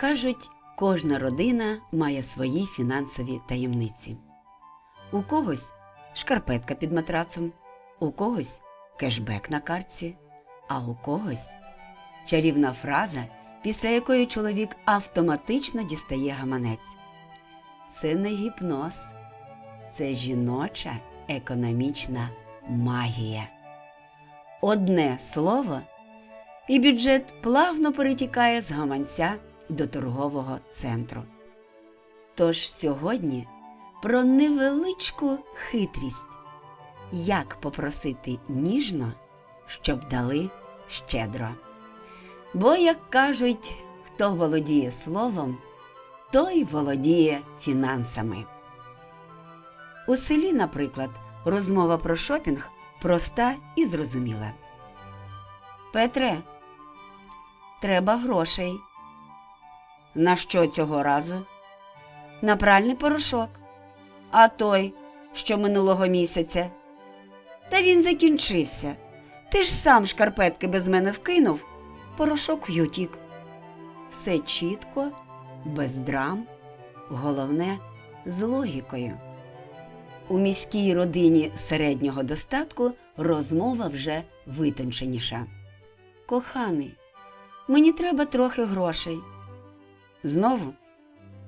Кажуть, кожна родина має свої фінансові таємниці. У когось шкарпетка під матрацом, у когось кешбек на картці, а у когось чарівна фраза, після якої чоловік автоматично дістає гаманець. Це не гіпноз, це жіноча економічна магія. Одне слово, і бюджет плавно перетікає з гаманця до торгового центру. Тож сьогодні про невеличку хитрість, як попросити ніжно, щоб дали щедро. Бо, як кажуть, хто володіє словом, той володіє фінансами. У селі, наприклад, розмова про шопінг проста і зрозуміла. Петре, треба грошей. На що цього разу? На пральний порошок. А той, що минулого місяця. Та він закінчився. Ти ж сам шкарпетки без мене вкинув, порошок в'ютік. Все чітко, без драм, головне з логікою. У міській родині середнього достатку розмова вже витонченіша. Коханий, мені треба трохи грошей. Знову?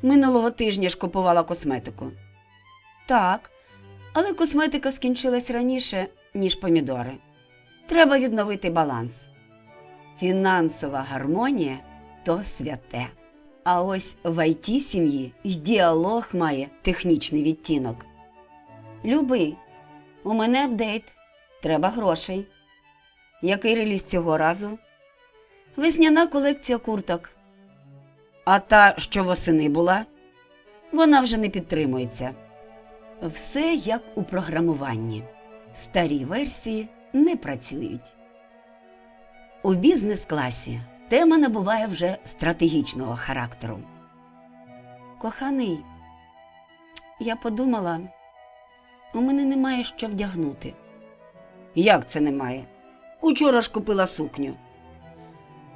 Минулого тижня ж купувала косметику. Так, але косметика скінчилась раніше, ніж помідори. Треба відновити баланс. Фінансова гармонія то святе. А ось в ІТ сім'ї й діалог має технічний відтінок. Любий, у мене апдейт. Треба грошей. Який реліз цього разу? Весняна колекція курток. А та, що восени була, вона вже не підтримується. Все як у програмуванні. Старі версії не працюють. У бізнес-класі тема набуває вже стратегічного характеру. Коханий, я подумала, у мене немає що вдягнути. Як це немає? Учора ж купила сукню.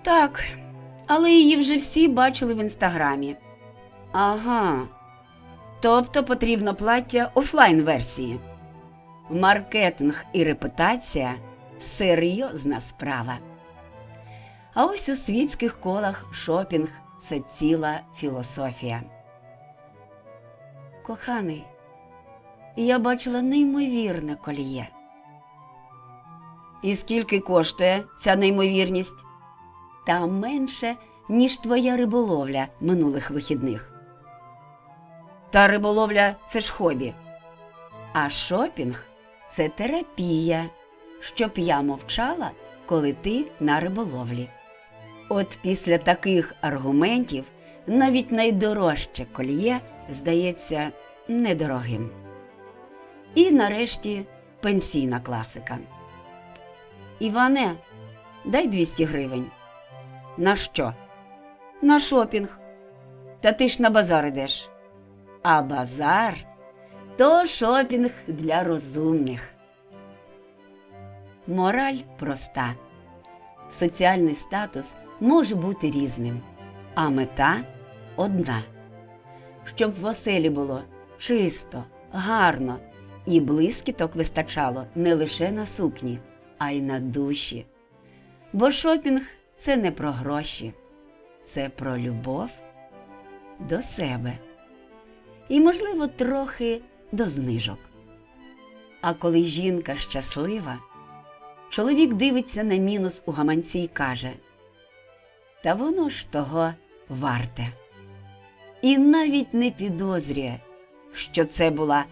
Так, але її вже всі бачили в інстаграмі. Ага. Тобто потрібно плаття офлайн версії. Маркетинг і репутація серйозна справа. А ось у світських колах шопінг це ціла філософія. Коханий, я бачила неймовірне коліє. І скільки коштує ця неймовірність? Та менше, ніж твоя риболовля минулих вихідних. Та риболовля це ж хобі. А шопінг це терапія, щоб я мовчала, коли ти на риболовлі. От після таких аргументів навіть найдорожче кольє здається недорогим. І нарешті пенсійна класика. Іване, дай 200 гривень. На що? На шопінг. Та ти ж на базар ідеш. А базар то шопінг для розумних. Мораль проста. Соціальний статус може бути різним, а мета одна. Щоб в оселі було чисто, гарно і блискіток вистачало не лише на сукні, а й на душі. Бо шопінг це не про гроші, це про любов до себе і, можливо, трохи до знижок. А коли жінка щаслива, чоловік дивиться на мінус у гаманці і каже: Та воно ж того варте. І навіть не підозрює, що це була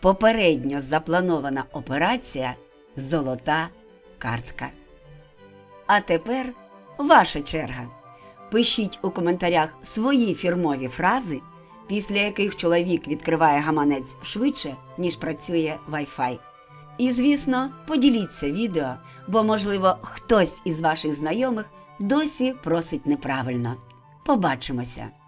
попередньо запланована операція Золота картка. А тепер ваша черга. Пишіть у коментарях свої фірмові фрази, після яких чоловік відкриває гаманець швидше, ніж працює Wi-Fi. І, звісно, поділіться відео, бо, можливо, хтось із ваших знайомих досі просить неправильно. Побачимося!